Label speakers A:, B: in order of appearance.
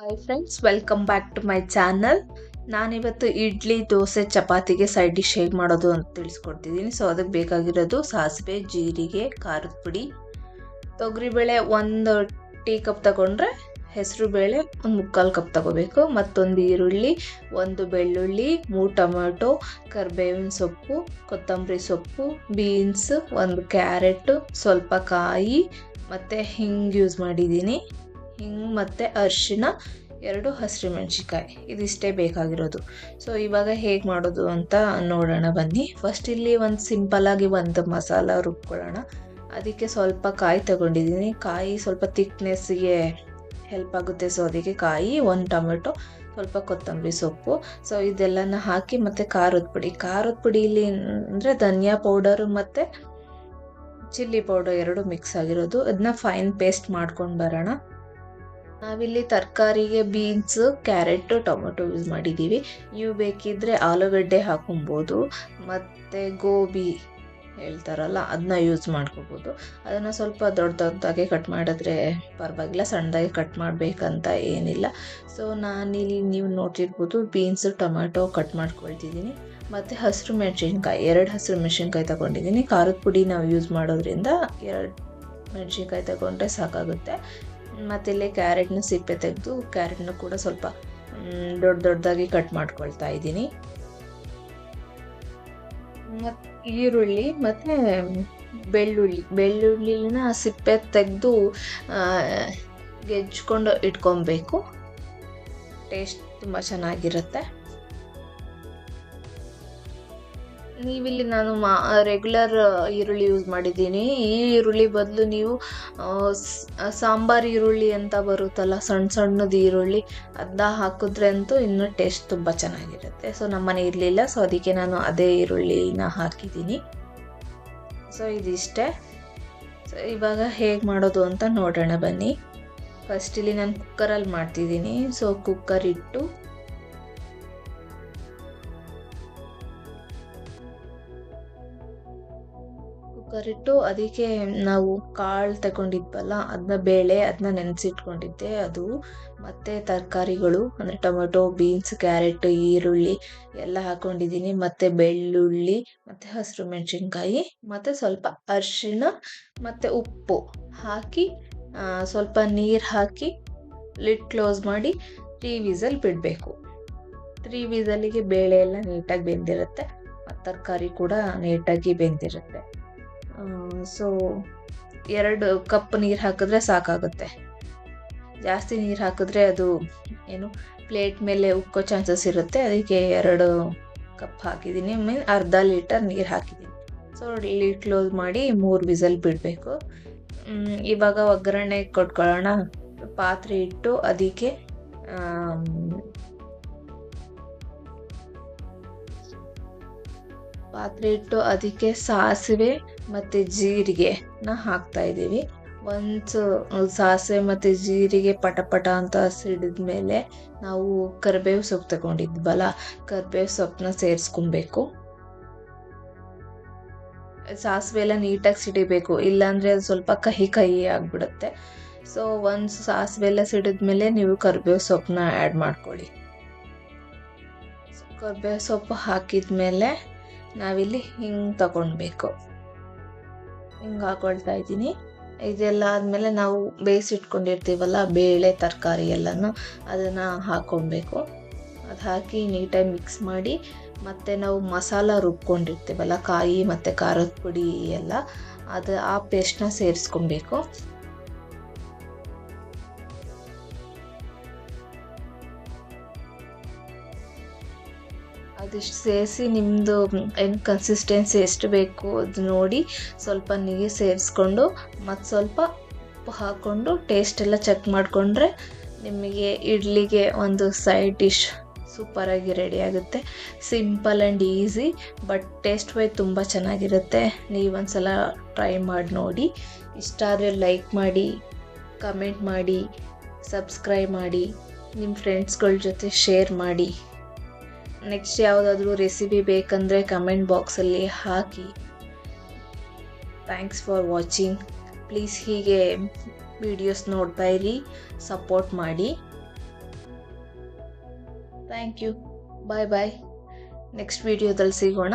A: Hi friends welcome back to my channel ನಾನಿವತ್ತು ಇಡ್ಲಿ, ದೋಸೆ, ಚಪಾತಿಗೆ side dish ಹೇಗೆ ಮಾಡೋದು ಅಂತ ತಿಳಿಸ್ಕೊಡ್ತಿದ್ದೀನಿ. ಸೊ ಅದಕ್ಕೆ ಬೇಕಾಗಿರೋದು ಸಾಸಿವೆ, ಜೀರಿಗೆ, ಖಾರದ ಪುಡಿ ತೊಗರಿಬೇಳೆ ಒಂದು ಟೀ ಕಪ್ ತಗೊಂಡ್ರೆ ಹೆಸರು ಬೇಳೆ ಒಂದು ಮುಕ್ಕಾಲು ಕಪ್ ತಗೋಬೇಕು. ಮತ್ತೊಂದು ಈರುಳ್ಳಿ, ಒಂದು ಬೆಳ್ಳುಳ್ಳಿ, ಮೂರು ಟೊಮೆಟೊ, ಕರಿಬೇವಿನ ಸೊಪ್ಪು, ಕೊತ್ತಂಬರಿ ಸೊಪ್ಪು ಬೀನ್ಸ್ ಒಂದು ಕ್ಯಾರೆಟ್ ಸ್ವಲ್ಪ ಕಾಯಿ, ಮತ್ತು ಹಿಂಗೆ ಯೂಸ್ ಮಾಡಿದ್ದೀನಿ. ಹಿಂಗೆ ಮತ್ತು ಅರ್ಶಿನ, ಎರಡು ಹಸಿರು ಮೆಣಸಿಕಾಯಿ ಇದಿಷ್ಟೇ ಬೇಕಾಗಿರೋದು. ಸೊ ಇವಾಗ ಹೇಗೆ ಮಾಡೋದು ಅಂತ ನೋಡೋಣ ಬನ್ನಿ. ಫಸ್ಟ್ ಇಲ್ಲಿ ಒಂದು ಸಿಂಪಲ್ಲಾಗಿ ಒಂದು ಮಸಾಲ ರುಬ್ಕೊಳ್ಳೋಣ. ಅದಕ್ಕೆ ಸ್ವಲ್ಪ ಕಾಯಿ ತಗೊಂಡಿದ್ದೀನಿ. ಕಾಯಿ ಸ್ವಲ್ಪ ತಿಕ್ನೆಸ್ಸಿಗೆ ಹೆಲ್ಪ್ ಆಗುತ್ತೆ. ಸೊ ಅದಕ್ಕೆ ಕಾಯಿ, ಒಂದು ಟೊಮೆಟೊ, ಸ್ವಲ್ಪ ಕೊತ್ತಂಬರಿ ಸೊಪ್ಪು. ಸೊ ಇದೆಲ್ಲನ ಹಾಕಿ ಮತ್ತು ಖಾರದ ಪುಡಿ. ಖಾರದ ಇಲ್ಲಿ ಅಂದರೆ ಧನಿಯಾ ಪೌಡರು ಮತ್ತು ಚಿಲ್ಲಿ ಪೌಡರ್ ಎರಡು ಮಿಕ್ಸ್ ಆಗಿರೋದು. ಅದನ್ನ ಫೈನ್ ಪೇಸ್ಟ್ ಮಾಡ್ಕೊಂಡು ಬರೋಣ. ನಾವಿಲ್ಲಿ ತರಕಾರಿಗೆ, ಬೀನ್ಸ್, ಕ್ಯಾರೆಟ್, ಟೊಮೊಟೊ ಯೂಸ್ ಮಾಡಿದ್ದೀವಿ ನೀವು ಬೇಕಿದ್ರೆ ಆಲೂಗಡ್ಡೆ ಹಾಕೊಬೋದು, ಮತ್ತು ಗೋಬಿ ಹೇಳ್ತಾರಲ್ಲ ಅದನ್ನ ಯೂಸ್ ಮಾಡ್ಕೋಬೋದು. ಅದನ್ನು ಸ್ವಲ್ಪ ದೊಡ್ಡ ದೊಡ್ಡದಾಗಿ ಕಟ್ ಮಾಡಿದ್ರೆ ಪರವಾಗಿಲ್ಲ, ಸಣ್ಣದಾಗಿ ಕಟ್ ಮಾಡಬೇಕಂತ ಏನಿಲ್ಲ. ಸೊ ನಾನಿಲ್ಲಿ ನೀವು ನೋಡ್ತಿರ್ಬೋದು, ಬೀನ್ಸ್ ಟೊಮ್ಯಾಟೊ ಕಟ್ ಮಾಡ್ಕೊಳ್ತಿದ್ದೀನಿ. ಮತ್ತು ಹಸಿರು ಮೆಣಸಿನ್ಕಾಯಿ, ಎರಡು ಹಸಿರು ಮೆಣಸಿನ್ಕಾಯಿ ತಗೊಂಡಿದ್ದೀನಿ. ಖಾರದ ಪುಡಿ ನಾವು ಯೂಸ್ ಮಾಡೋದ್ರಿಂದ ಎರಡು ಮೆಣಸಿನ್ಕಾಯಿ ತಗೊಂಡ್ರೆ ಸಾಕಾಗುತ್ತೆ. ಮತ್ತು ಇಲ್ಲಿ ಕ್ಯಾರೆಟ್ನ ಸಿಪ್ಪೆ ತೆಗೆದು ಕ್ಯಾರೆಟ್ನ ಕೂಡ ಸ್ವಲ್ಪ ದೊಡ್ಡ ದೊಡ್ಡದಾಗಿ ಕಟ್ ಮಾಡ್ಕೊಳ್ತಾ ಇದ್ದೀನಿ. ಮತ್ತು ಈರುಳ್ಳಿ, ಮತ್ತು ಬೆಳ್ಳುಳ್ಳಿ. ಬೆಳ್ಳುಳ್ಳಿನ ಸಿಪ್ಪೆ ತೆಗೆದು ಗೆಜ್ಕೊಂಡು ಇಟ್ಕೊಬೇಕು. ಟೇಸ್ಟ್ ತುಂಬ ಚೆನ್ನಾಗಿರುತ್ತೆ. ನೀವಿಲ್ಲಿ ನಾನು ಮಾ ರೆಗ್ಯುಲರ್ ಈರುಳ್ಳಿ ಯೂಸ್ ಮಾಡಿದ್ದೀನಿ. ಈ ಈರುಳ್ಳಿ ಬದಲು ನೀವು ಸಾಂಬಾರು ಈರುಳ್ಳಿ ಅಂತ ಬರುತ್ತಲ್ಲ ಸಣ್ಣ ಸಣ್ಣದು ಈರುಳ್ಳಿ ಅದನ್ನ ಹಾಕಿದ್ರೆ ಅಂತೂ ಇನ್ನೂ ಟೇಸ್ಟ್ ತುಂಬ ಚೆನ್ನಾಗಿರುತ್ತೆ. ಸೊ ನಮ್ಮನೆ ಇರಲಿಲ್ಲ ಸೊ ಅದಕ್ಕೆ ನಾನು ಅದೇ ಈರುಳ್ಳಿನ ಹಾಕಿದ್ದೀನಿ. ಸೊ ಇದಿಷ್ಟೇ. ಸೊ ಇವಾಗ ಹೇಗೆ ಮಾಡೋದು ಅಂತ ನೋಡೋಣ ಬನ್ನಿ. ಫಸ್ಟ್ ಇಲ್ಲಿ ನಾನು ಕುಕ್ಕರಲ್ಲಿ ಮಾಡ್ತಿದ್ದೀನಿ. ಸೊ ಕುಕ್ಕರ್ ಇಟ್ಟು ಇಟ್ಟು ಅದಕ್ಕೆ ನಾವು ಕಾಳು ತಗೊಂಡಿದ್ವಲ್ಲ ಅದನ್ನ ಬೇಳೆ ಅದನ್ನ ನೆನೆಸಿಟ್ಕೊಂಡಿದ್ದೆ. ಅದು ಮತ್ತು ತರಕಾರಿಗಳು, ಅಂದರೆ ಟೊಮೆಟೊ, ಬೀನ್ಸ್, ಕ್ಯಾರೆಟ್, ಈರುಳ್ಳಿ ಎಲ್ಲ ಹಾಕೊಂಡಿದ್ದೀನಿ. ಮತ್ತು ಬೆಳ್ಳುಳ್ಳಿ, ಮತ್ತು ಹಸಿರು ಮೆಣಸಿನ್ಕಾಯಿ, ಮತ್ತು ಸ್ವಲ್ಪ ಅರಿಶಿಣ, ಮತ್ತು ಉಪ್ಪು ಹಾಕಿ ಸ್ವಲ್ಪ ನೀರು ಹಾಕಿ ಲಿಡ್ ಕ್ಲೋಸ್ ಮಾಡಿ ತ್ರೀ ವಿಸಲ್ ಬಿಡಬೇಕು. ತ್ರೀ ವಿಸಲಿಗೆ ಬೇಳೆ ಎಲ್ಲ ನೀಟಾಗಿ ಬೆಂದಿರುತ್ತೆ ತರಕಾರಿ ಕೂಡ ನೀಟಾಗಿ ಬೆಂದಿರುತ್ತೆ. ಸೊ ಎರಡು ಕಪ್ ನೀರು ಹಾಕಿದ್ರೆ ಸಾಕಾಗುತ್ತೆ. ಜಾಸ್ತಿ ನೀರು ಹಾಕಿದ್ರೆ ಅದು ಏನು ಪ್ಲೇಟ್ ಮೇಲೆ ಉಕ್ಕೋ ಚಾನ್ಸಸ್ ಇರುತ್ತೆ. ಅದಕ್ಕೆ ಎರಡು ಕಪ್ ಹಾಕಿದ್ದೀನಿ. ಮೀನ್ ಅರ್ಧ ಲೀಟರ್ ನೀರು ಹಾಕಿದ್ದೀನಿ. ಸೊ ಲೀಡ್ ಕ್ಲೋಸ್ ಮಾಡಿ ಮೂರು ವಿಸಲ್ ಬಿಡಬೇಕು. ಇವಾಗ ಒಗ್ಗರಣೆ ಕೊಟ್ಕೊಳ್ಳೋಣ. ಪಾತ್ರೆ ಇಟ್ಟು ಅದಕ್ಕೆ ಪಾತ್ರೆ ಇಟ್ಟು ಅದಕ್ಕೆ ಸಾಸಿವೆ ಮತ್ತು ಜೀರಿಗೆನ ಹಾಕ್ತಾ ಇದ್ದೀವಿ. ಒಂದು ಸಾಸಿವೆ ಮತ್ತು ಜೀರಿಗೆ ಪಟ ಪಟ ಅಂತ ಸಿಡಿದ ಮೇಲೆ ನಾವು ಕರಿಬೇವು ಸೊಪ್ಪು ತಗೊಂಡಿದ್ವಲ್ಲ, ಕರಿಬೇವು ಸೊಪ್ಪನ್ನ ಸೇರಿಸ್ಕೊಬೇಕು. ಸಾಸಿವೆ ಎಲ್ಲ ನೀಟಾಗಿ ಸಿಡಿಬೇಕು, ಇಲ್ಲಾಂದರೆ ಅದು ಸ್ವಲ್ಪ ಕಹಿ ಕಹಿ ಆಗಿಬಿಡುತ್ತೆ. ಸೊ ಒಂದು ಸಾಸಿವೆ ಎಲ್ಲ ಸಿಡಿದ್ಮೇಲೆ ನೀವು ಕರಿಬೇವು ಸೊಪ್ಪನ್ನ ಆ್ಯಡ್ ಮಾಡ್ಕೊಳ್ಳಿ. ಕರಿಬೇವು ಸೊಪ್ಪು ಹಾಕಿದ ಮೇಲೆ ನಾವಿಲ್ಲಿ ಹಿಂಗೆ ತಗೊಳ್ಬೇಕು ಹಿಂಗೆ ಹಾಕೊಳ್ತಾ ಇದ್ದೀನಿ ಇದೆಲ್ಲ ಆದಮೇಲೆ ನಾವು ಬೇಯಿಸಿಟ್ಕೊಂಡಿರ್ತೀವಲ್ಲ, ಬೇಳೆ, ತರಕಾರಿ ಎಲ್ಲನೂ ಅದನ್ನು ಹಾಕ್ಕೊಬೇಕು ಅದು ಹಾಕಿ ನೀಟಾಗಿ ಮಿಕ್ಸ್ ಮಾಡಿ, ಮತ್ತು ನಾವು ಮಸಾಲ ರುಬ್ಕೊಂಡಿರ್ತೀವಲ್ಲ, ಕಾಯಿ ಮತ್ತು ಖಾರದ ಪುಡಿ ಎಲ್ಲ, ಅದು ಆ ಪೇಸ್ಟ್ನ ಸೇರಿಸ್ಕೊಬೇಕು ಸೇರಿಸಿ ನಿಮ್ಮದು ಏನು ಕನ್ಸಿಸ್ಟೆನ್ಸಿ ಎಷ್ಟು ಬೇಕು ಅದು ನೋಡಿ ಸ್ವಲ್ಪ ನೀರು ಸೇರಿಸ್ಕೊಂಡು ಮತ್ತು ಸ್ವಲ್ಪ ಉಪ್ಪು ಹಾಕ್ಕೊಂಡು ಟೇಸ್ಟೆಲ್ಲ ಚೆಕ್ ಮಾಡಿಕೊಂಡ್ರೆ ನಿಮಗೆ ಇಡ್ಲಿಗೆ ಒಂದು ಸೈಡ್ ಡಿಶ್ ಸೂಪರಾಗಿ ರೆಡಿ ಆಗುತ್ತೆ. Simple and easy but taste Y ತುಂಬ ಚೆನ್ನಾಗಿರುತ್ತೆ. ನೀವೊಂದ್ಸಲ ಟ್ರೈ ಮಾಡಿ ನೋಡಿ. ಇಷ್ಟ ಆದರೆ ಲೈಕ್ ಮಾಡಿ ಕಮೆಂಟ್ ಮಾಡಿ ಸಬ್ಸ್ಕ್ರೈಬ್ ಮಾಡಿ ನಿಮ್ಮ ಫ್ರೆಂಡ್ಸ್ಗಳ ಜೊತೆ ಶೇರ್ ಮಾಡಿ. ನೆಕ್ಸ್ಟ್ ಯಾವುದಾದ್ರೂ ರೆಸಿಪಿ ಬೇಕಂದರೆ ಕಮೆಂಟ್ ಬಾಕ್ಸಲ್ಲಿ ಹಾಕಿ. ಥ್ಯಾಂಕ್ಸ್ ಫಾರ್ ವಾಚಿಂಗ್ ಪ್ಲೀಸ್ ಹೀಗೆ ವಿಡಿಯೋಸ್ ನೋಡ್ತಾ ಇರಿ ಸಪೋರ್ಟ್ ಮಾಡಿ. Thank you bye bye next ವಿಡಿಯೋದಲ್ಲಿ ಸಿಗೋಣ.